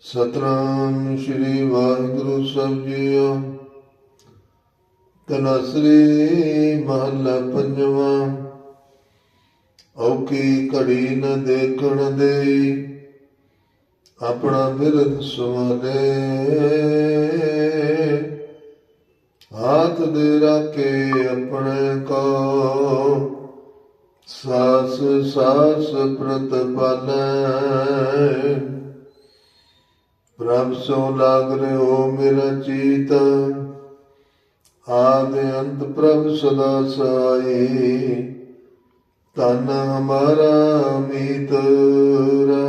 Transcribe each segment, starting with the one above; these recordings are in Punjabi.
ਸਤਨਾਮ ਸ਼੍ਰੀ ਵਾਹਿਗੁਰੂ ਸਾਹਿਬ ਜੀਓ। ਤਨਸਰੀ ਮਹੱਲਾ ਪੰਜਵਾਂ। ਔਕੀ ਘੜੀ ਨ ਦੇਖਣ ਦੇਈ, ਆਪਣਾ ਬਿਰਦ ਸੁਮਨੇ ਹਾਥ ਦੇ ਰਾਖੇ ਆਪਣੇ ਕੋ। ਸਾਸ ਸਾਸ ਪ੍ਰਤਪਾਲੈ ਪ੍ਰਭ ਸੋ ਲਾਗ ਰਿਓ ਮੇਰਾ ਚੀਤ। ਆਦ ਅੰਤ ਪ੍ਰਭ ਸਦਾ ਸਾਈ। ਤਨ ਹਮਾਰਾ ਮੀਤਰਾ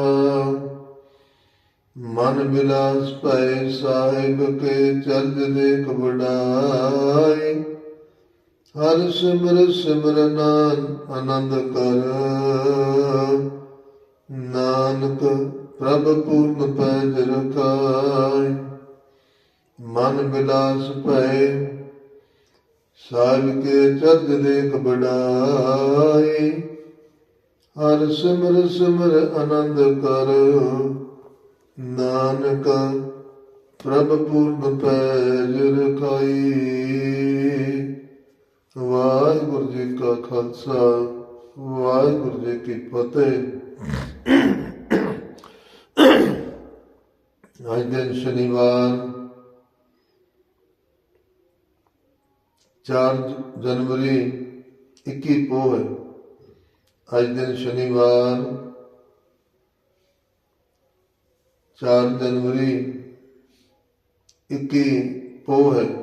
ਮਨ ਬਿਲਾਸ ਪੈ ਸਾਹਿਬ ਕੇ ਚਰਜ ਦੇਖ ਬੜਾਈ ਹਰ ਸਿਮਰ ਸਿਮਰਨਾਨ ਆਨੰਦ ਕਰ। ਨਾਨਕ ਪ੍ਰਭ ਪੂਰਨ ਪੈਜ ਰਖਾਈ ਮਨ ਬਿਲਾਸ ਪੈ ਸਾਲ ਕੇ ਚਰਜ ਦੇਖ ਬੜਾਈ ਹਰ ਸਿਮਰ ਸਿਮਰ ਆਨੰਦ ਕਰ। ਨਾਨਕ ਪ੍ਰਭ ਪੂਰਨ ਪੈਜ ਰਖਾਈ ਵਾਹਿਗੁਰੂ ਜੀ ਕਾ ਖਾਲਸਾ, ਵਾਹਿਗੁਰੂ ਜੀ ਕੀ ਫਤਿਹ। ਅੱਜ ਦਿਨ ਸ਼ਨੀਵਾਰ 4 ਜਨਵਰੀ 21 ਪੋਹ ਹੈ। ਅੱਜ ਦਿਨ ਸ਼ਨੀਵਾਰ 4 ਜਨਵਰੀ 21 ਪੋਹ ਹੈ।